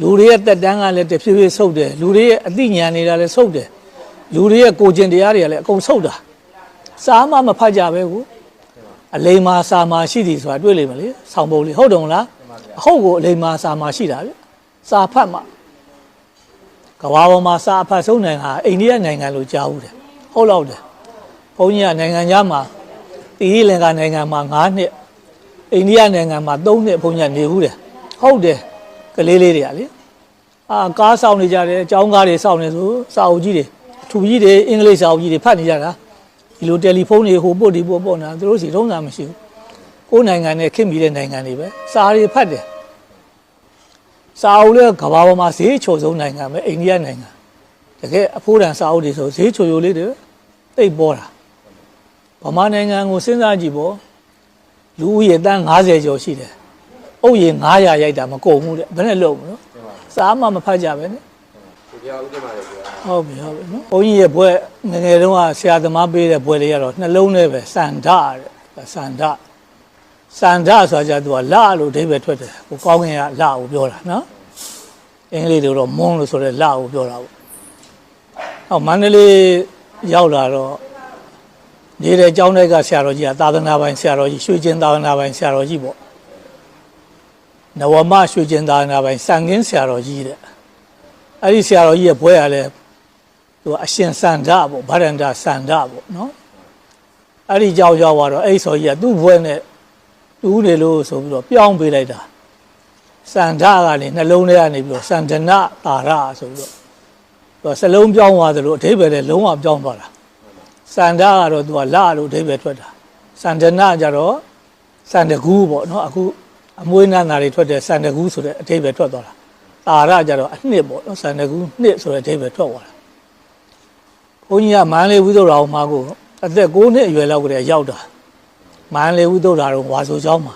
လူတွေရဲ့တက်တန်းကလည်းတဖြည်းဖြည်းဆုတ်တယ်လူတွေရဲ့အသိဉာဏ်တွေကလည်းဆုတ်တယ်လူတွေရဲ့ကိုယ်ကျင်တရားတွေကလည်းအကုန်ဆုတ်တာစာမှမဖတ်ကြပဲကိုအလိမ္မာစာမာရှိသည်ဆိုတာတွေ့လိမ့်မယ်လေဆောင်းပုံလေးဟုတ်တယ်မလားအဟုတ်ကိုအလိမ္မာစာမာရှိတာဗျစာဖတ်မှကဘာပေါ်မှာစာအဖတ်ဆုံးနိုင်ငံဟာအိန္ဒိယနိုင်ငံလို့ကြားဦးတယ်ဟုတ်လောက်တယ်ဘုန်းကြီးကနိုင်ငံခြားမှာတီဟီလင်္ကာနိုင်ငံမှာ9နှစ်အိန္ဒိယနိုင်ငံမှာ3နှစ်ဘုန်းကြီးကနေဦးတယ်ဟုတ်တယ် ကလေးလေးတွေကလေအာကားဆောင်နေကြတယ်အကြောင်းကားတွေဆောင်နေဆိုစာအုပ်ကြီးတွေအထူကြီးတွေအင်္ဂလိပ်စာအုပ်ကြီးတွေဖတ်နေကြတာဒီလိုတယ်လီဖုန်းတွေဟိုပို့ဒီပို့ပို့နေတာသူတို့စီထုံးတာမရှိဘူးကိုယ်နိုင်ငံနဲ့ခင်မိတဲ့နိုင်ငံတွေပဲစာတွေဖတ်တယ်စာအုပ်လည်းကမ္ဘာပေါ်မှာဈေးချိုဆုံးနိုင်ငံပဲအိန္ဒိယနိုင်ငံတကယ်အဖိုးတန်စာအုပ်တွေဆိုဈေးချိုချိုလေးတွေတိတ်ပေါ်တာဗမာနိုင်ငံကိုစဉ်းစားကြည့်ပေါ့လူဦးရေတန်း90ကျော်ရှိတယ် အုပ်ရေ900ရိုက်တာမကုန်ဘူးတဲ့ဘယ်နဲ့လုံးမလို့စာမှမဖတ်ကြပဲနဲ့ဒီပြောဦးတင်ပါတယ်ဗျာဟုတ်ပြီဟုတ်ပြီနော်ဘုန်းကြီးရဲ့ဘွဲငယ်ငယ်တုန်းကဆရာသမားပေးတဲ့ဘွဲလေးကတော့နှလုံးနဲ့ပဲစန္ဒတဲ့စန္ဒစန္ဒဆိုတာကြသူကလလို့အဓိပ္ပာယ်ထွက်တယ်ကိုကောင်းကင်ကလကိုပြောတာနော်အင်္ဂလိပ်လိုတော့မွန်းလို့ဆိုတဲ့လကိုပြောတာပေါ့ဟောမန္တလေးရောက်လာတော့နေတဲ့ကျောင်းတိုက်ကဆရာတော်ကြီးကသာသနာပိုင်ဆရာတော်ကြီးရွှေကျင်သာသနာပိုင်ဆရာတော်ကြီးပေါ့ နဝမရွှေကျင်သာသနာပိုင်စံကင်းဆရာတော်ကြီးတဲ့အဲ့ဒီဆရာတော်ကြီးရဲ့ဘွဲရလဲသူကအရှင်စန္ဒပေါ့ဗရန္တာစန္ဒပေါ့နော်အဲ့ဒီကြောက်ရောက်သွားတော့အဲ့ဒီဆိုကြီးကသူ့ဘွဲနဲ့တူးနေလို့ဆိုပြီးတော့ပြောင်းပေးလိုက်တာစန္ဒကနေနှလုံးထဲကနေပြီးတော့စန္ဒနာတာရဆိုပြီးတော့သူကစလုံးပြောင်းသွားတယ်လို့အဓိပ္ပာယ်လည်းလုံးဝပြောင်းသွားတာစန္ဒကတော့သူကလလို့အဓိပ္ပာယ်ထွက်တာစန္ဒနာကြတော့စန္ဒကူးပေါ့နော်အခု အမွေးနာနာတွေထွက်တဲ့စန္ဒကူးဆိုတဲ့အထိပ္ပယ်ထွက်သွားတာတာရကြတော့အနှစ်ပေါ့နော်စန္ဒကူးနှစ်ဆိုတဲ့အထိပ္ပယ်ထွက်သွားတာဘုန်းကြီးကမန္တလေးဝိသုဒ္ဓရာမှာကိုအသက်6နှစ်အရွယ်လောက်ကတည်းကရောက်တာမန္တလေးဝိသုဒ္ဓရာတော့ဝါဆိုကျောင်းမှာ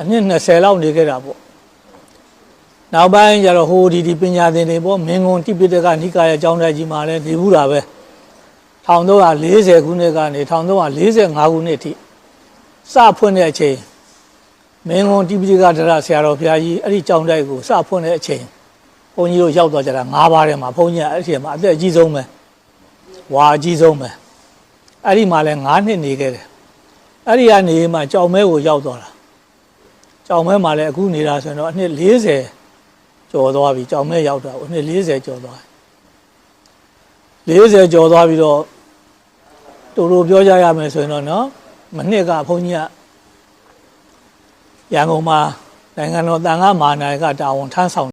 အနှစ်20လောက်နေခဲ့တာပေါ့နောက်ပိုင်းကျတော့ဟိုဒီဒီပညာသင်တွေပေါ့မင်းကုန်တိပိတကနိကာယကျောင်းတိုက်ကြီးမှာလည်းနေဘူးတာပဲ1340ခုနှစ်ကနေ1345ခုနှစ်ထိစဖွင့်တဲ့အချိန် မင်းကွန်တိပိဋကဒရဆရာတော်ဘုရားကြီးအဲ့ဒီကြောင်းတိုက်ကိုစဖွင့်တဲ့အချိန်ဘုန်းကြီးတို့ရောက်သွားကြတာ၅ပါးထဲမှာဘုန်းကြီးကအဲ့ဒီမှာအသက်အကြီးဆုံးပဲဝါအကြီးဆုံးပဲအဲ့ဒီမှာလဲ၅နှစ်နေခဲ့တယ်အဲ့ဒီကနေမှကြောင်မဲကိုရောက်သွားတာကြောင်မဲမှာလဲအခုနေတာဆိုရင်တော့အနှစ်40ကျော်သွားပြီကြောင်မဲရောက်တာအနှစ်40ကျော်သွား40ကျော်သွားပြီးတော့တူတူပြောကြရမယ်ဆိုရင်တော့နော်မနှစ်ကဘုန်းကြီးက ရန်ကုန်မှာနိုင်ငံတော်တန်ခါမာနာကတာဝန်ထမ်းဆောင်